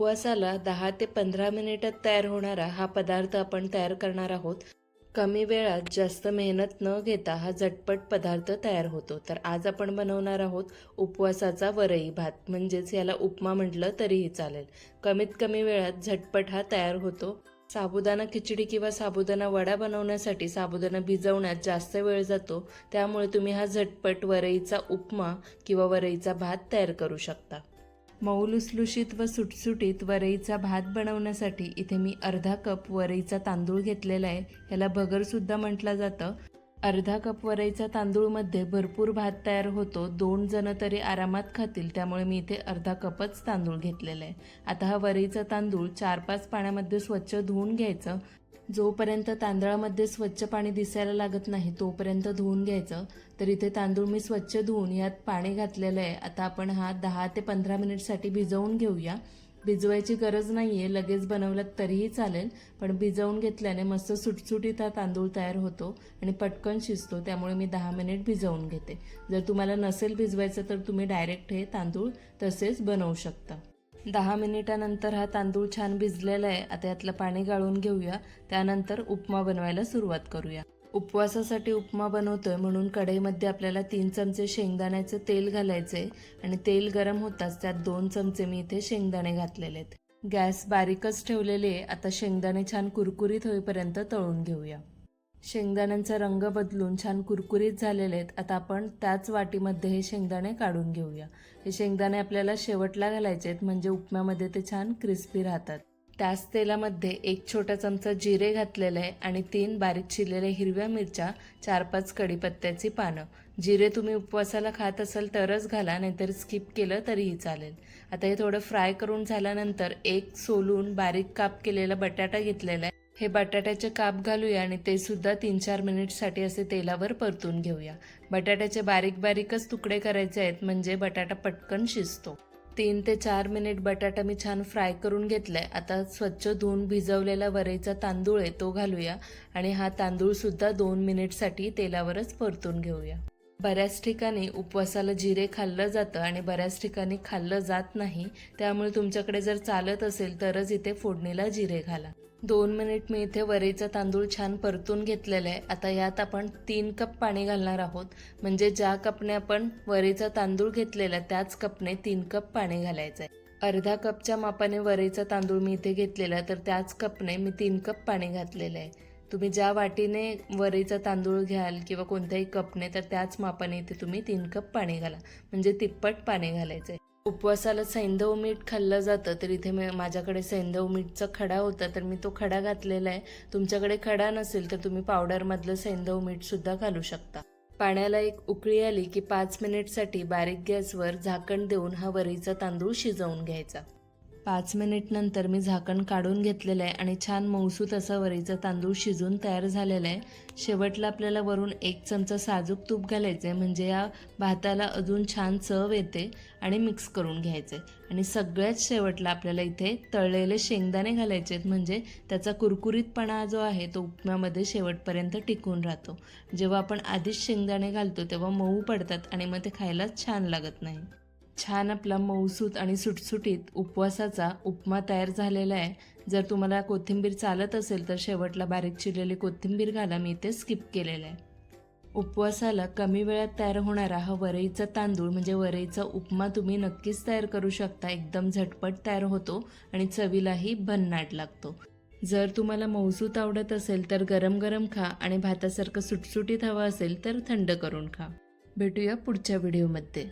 उपवासाला दहा ते पंधरा मिनिटात तयार होणारा हा पदार्थ आपण तयार करणार आहोत. कमी वेळात जास्त मेहनत न घेता हा झटपट पदार्थ तयार होतो. तर आज आपण बनवणार आहोत उपवासाचा वरई भात. म्हणजेच याला उपमा म्हटलं तरीही चालेल. कमीत कमी वेळात झटपट हा तयार होतो. साबुदाणा खिचडी किंवा साबुदाणा वडा बनवण्यासाठी साबुदाणा भिजवण्यात जास्त वेळ जातो. त्यामुळे तुम्ही हा झटपट वरईचा उपमा किंवा वरईचा भात तयार करू शकता. मऊ लुसलुशीत व सुटसुटीत वरईचा भात बनवण्यासाठी इथे मी अर्धा कप वरईचा तांदूळ घेतलेला आहे. ह्याला भगरसुद्धा म्हटलं जातं. अर्धा कप वरईचा तांदूळमध्ये भरपूर भात तयार होतो. दोन जण तरी आरामात खातील त्यामुळे मी इथे अर्धा कपच तांदूळ घेतलेला आहे. आता हा वरईचा तांदूळ चार पाच पाण्यामध्ये स्वच्छ धुवून घ्यायचं. जोपर्यंत तांदळामध्ये स्वच्छ पाणी दिसायला लागत नाही तोपर्यंत धुवून घ्यायचं. तर इथे तांदूळ मी स्वच्छ धुवून यात पाणी घातलेलं आहे. आता आपण हा दहा ते पंधरा मिनिटसाठी भिजवून घेऊया. भिजवायची गरज नाही आहे लगेच बनवलं तरीही चालेल. पण भिजवून घेतल्याने मस्त सुटसुटीत हा तांदूळ तयार होतो आणि पटकन शिजतो. त्यामुळे मी दहा मिनिट भिजवून घेते. जर तुम्हाला नसेल भिजवायचं तर तुम्ही डायरेक्ट हे तांदूळ तसेच बनवू शकता. दहा मिनिटानंतर हा तांदूळ छान भिजलेला आहे. आता यातलं पाणी गाळून घेऊया. त्यानंतर उपमा बनवायला सुरुवात करूया. उपवासासाठी उपमा बनवतोय म्हणून कढईमध्ये आपल्याला तीन चमचे शेंगदाण्याचे तेल घालायचे आणि तेल गरम होताच त्यात दोन चमचे मी इथे शेंगदाणे घातलेले आहेत. गॅस बारीकच ठेवलेले आहे. आता शेंगदाणे छान कुरकुरीत होईपर्यंत तळून घेऊया. शेंगदाण्यांचा रंग बदलून छान कुरकुरीत झालेले आहेत. आता आपण त्याच वाटीमध्ये हे शेंगदाणे काढून घेऊया. हे शेंगदाणे आपल्याला शेवटला घालायचे आहेत. म्हणजे उपम्यामध्ये ते छान क्रिस्पी राहतात. त्याच तेलामध्ये एक छोटा चमचा जिरे घातलेलं आहे आणि तीन बारीक चिरलेल्या हिरव्या मिरच्या चार पाच कढीपत्त्याची पानं. जिरे तुम्ही उपवासाला खात असाल तरच घाला नाहीतर स्किप केलं तरीही चालेल. आता हे थोडं फ्राय करून झाल्यानंतर एक सोलून बारीक काप केलेला बटाटा घेतलेला आहे. हे बटाट्याचे काप घालूया आणि ते सुद्धा तीन चार मिनिटसाठी असे तेलावर परतून घेऊया. बटाट्याचे बारीक बारीकच तुकडे करायचे आहेत म्हणजे बटाटा पटकन शिजतो. तीन ते चार मिनिट बटाटा मी छान फ्राय करून घेतला आहे आता स्वच्छ धुवून भिजवलेला वरेचा तांदूळ आहे तो घालूया. आणि हा तांदूळसुद्धा दोन मिनिटसाठी तेलावरच परतून घेऊया. बऱ्याच ठिकाणी उपवासाला जिरे खाल्लं जातं आणि बऱ्याच ठिकाणी खाल्लं जात नाही. त्यामुळे तुमच्याकडे जर चालत असेल तरच इथे फोडणीला जिरे घाला. दोन मिनिट मी इथे वरीचा तांदूळ छान परतून घेतलेला आहे. आता यात आपण तीन कप पाणी घालणार आहोत. म्हणजे ज्या कपने आपण वरीचा तांदूळ घेतलेला त्याच कपने तीन कप पाणी घालायचं आहे. अर्धा कपच्या मापाने वरीचा तांदूळ मी इथे घेतलेला तर त्याच कपने मी तीन कप पाणी घातलेलं आहे. तुम्ही ज्या वाटीने वरीचा तांदूळ घ्याल किंवा कोणत्याही कपने तर त्याच मापाने इथे तुम्ही तीन कप पाणी घाला. म्हणजे तिप्पट पाणी घालायचं आहे उपवासाला सैंधव मीठ खाल्लं जातं तर इथे माझ्याकडे सैंधव मीठचा खडा होता तर मी तो खडा घातलेला आहे. तुमच्याकडे खडा नसेल तर तुम्ही पावडरमधलं सैंधव मीठसुद्धा घालू शकता. पाण्याला एक उकळी आली की पाच मिनिटसाठी बारीक गॅसवर झाकण देऊन हा वरीचा तांदूळ शिजवून घ्यायचा. पाच मिनिटनंतर मी झाकण काढून घेतलेलं आहे आणि छान मौसूत असं वरीचं तांदूळ शिजून तयार झालेला आहे. शेवटला आपल्याला वरून एक चमचा साजूक तूप घालायचं आहे म्हणजे या भाताला अजून छान चव येते आणि मिक्स करून घ्यायचे आणि सगळ्यात शेवटला आपल्याला इथे तळलेले शेंगदाणे घालायचे आहेत. म्हणजे त्याचा कुरकुरीतपणा जो आहे तो उपम्यामध्ये शेवटपर्यंत टिकून राहतो. जेव्हा आपण आधीच शेंगदाणे घालतो तेव्हा मऊ पडतात आणि मग ते खायलाच छान लागत नाही. छान आपला मऊसूत आणि सुटसुटीत उपवासाचा उपमा तयार झालेला आहे. जर तुम्हाला कोथिंबीर चालत असेल तर शेवटला बारीक चिरलेली कोथिंबीर घाला मी इथे स्किप केलेलं आहे. उपवासाला कमी वेळात तयार होणारा हा वरईचा तांदूळ म्हणजे वरईचा उपमा तुम्ही नक्कीच तयार करू शकता. एकदम झटपट तयार होतो आणि चवीलाही भन्नाट लागतो. जर तुम्हाला मौसूत आवडत असेल तर गरम गरम खा आणि भातासारखं सुटसुटीत हवं असेल तर थंड करून खा. भेटूया पुढच्या व्हिडिओमध्ये